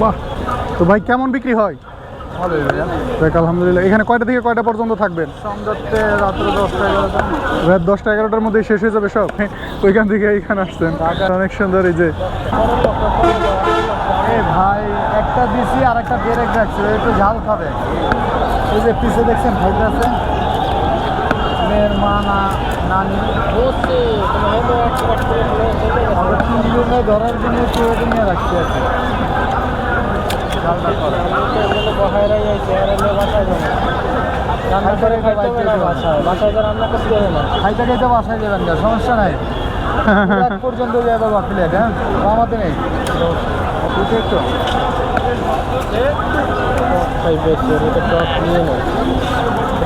বাহ তো ভাই কেমন বিক্রি হয় দেখ আলহামদুলিল্লাহ এখানে কয়টা থেকে কয়টা পর্যন্ত থাকবেন রাত্রে দশটা এগারোটা রাত দশটা এগারোটার মধ্যে শেষ হয়ে যাবে সব ওইখান থেকে এইখানে আসছেন অনেক সুন্দর এই যে ভাই একটা দিছি আর একটা বেরেক রাখছে একটু ঝাল খাবে এই যে পিছে দেখছেন ভাইটা আছে মেয়ের মা না নানি আমরা তিন জনে ধরার রান্না করে খাইতে প্লেট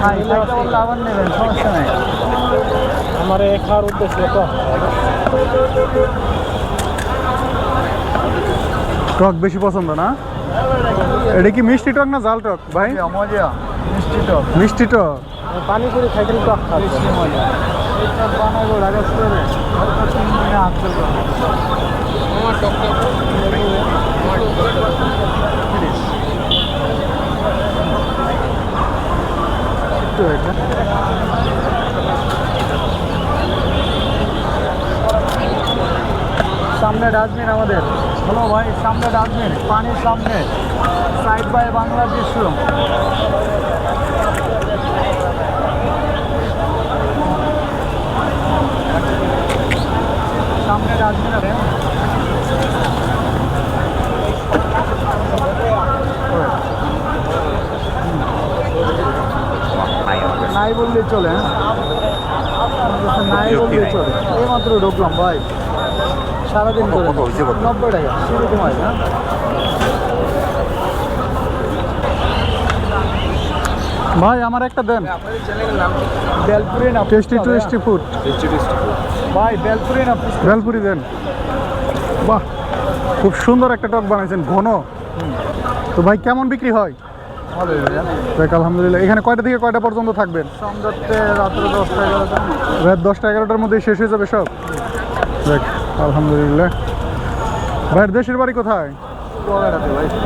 হ্যাঁ নেবেন সমস্যা নাই আমার খাওয়ার উদ্দেশ্য তো টক বেশি পছন্দ না? এটা কি মিষ্টি টক না জাল টক? ভাই? মজা, মিষ্টি তো মিষ্টি টক। পানি করে খাইতে টক মজা। বানাবো এটা? সামনে ডাস্টবিন আমাদের। হ্যালো ভাই, সামনে ডাস্টবিন পানির সামনে। সাইড বাই বাংলাদেশ রুম সামনে ডাস্টবিন আছে নাই বললে চলে হ্যাঁ? নাই বললে চলে। এই মাত্র ঢুকলাম ভাই। সারাদিন করে নব্বই টাকা। তোমার হ্যাঁ ভাই আমার একটা দেন। বেলপুরি না টেস্টি টুয়েস্টি ফুড ভাই বেলপুরি না বেলপুরি দেন। বাহ খুব সুন্দর একটা টক বানাইছেন ঘন। তো ভাই কেমন বিক্রি হয়? দেখ আলহামদুলিল্লাহ। এখানে কয়টা থেকে কয়টা পর্যন্ত থাকবেন? সন্ধ্যাতে রাত্রে দশটা এগারোটা। রাত দশটা এগারোটার মধ্যে শেষ হয়ে যাবে সব? দেখ আলহামদুলিল্লাহ। ভাইয়ের দেশের বাড়ি কোথায়?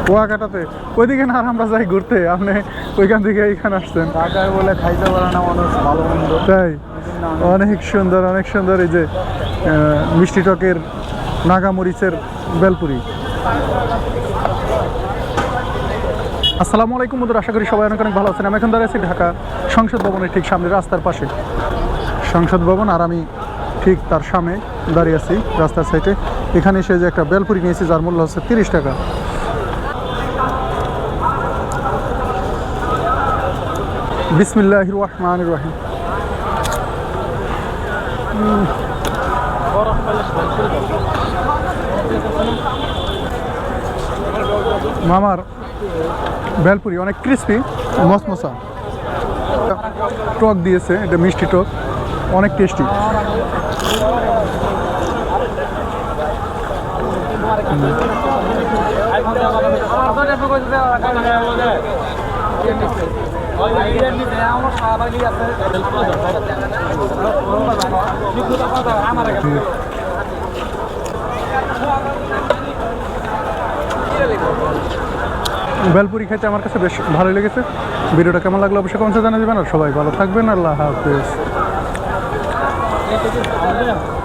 কুয়াকাটাতে ওইদিকে না আমরা যাই ঘুরতে। আপনি ওইখান থেকে এইখানে আসছেন। ঢাকায় বলে খাইতে পারে না মানুষ ভালো মন্দ। তাই? অনেক সুন্দর অনেক সুন্দর এই যে মিষ্টি টকের নাগামরিচের বেলপুরি। আসসালামু আলাইকুম বন্ধুরা আশা করি সবাই অনেক অনেক ভালো আছেন। আমি এখন দাঁড়িয়ে আছি ঢাকা সংসদ ভবনের ঠিক সামনে রাস্তার পাশে। সংসদ ভবন আর আমি ঠিক তার সামনে দাঁড়িয়ে আছি রাস্তার সাইডে এখানে এসে যে একটা বেলপুরি নিয়েছি, যার মূল্য হচ্ছে তিরিশ টাকা। বিসমিল্লাহ রহমান রহিম। মামার বেলপুরি অনেক ক্রিস্পি মসমসা টক দিয়েছে, এটা মিষ্টি টক। অনেক টেস্টি। বেলপুরি খেতে আমার কাছে বেশ ভালোই লেগেছে। ভিডিওটা কেমন লাগল অবশ্যই কমেন্টে জানিয়ে দেবেন আর সবাই ভালো থাকবেন। আল্লাহ হাফেজ। Itu.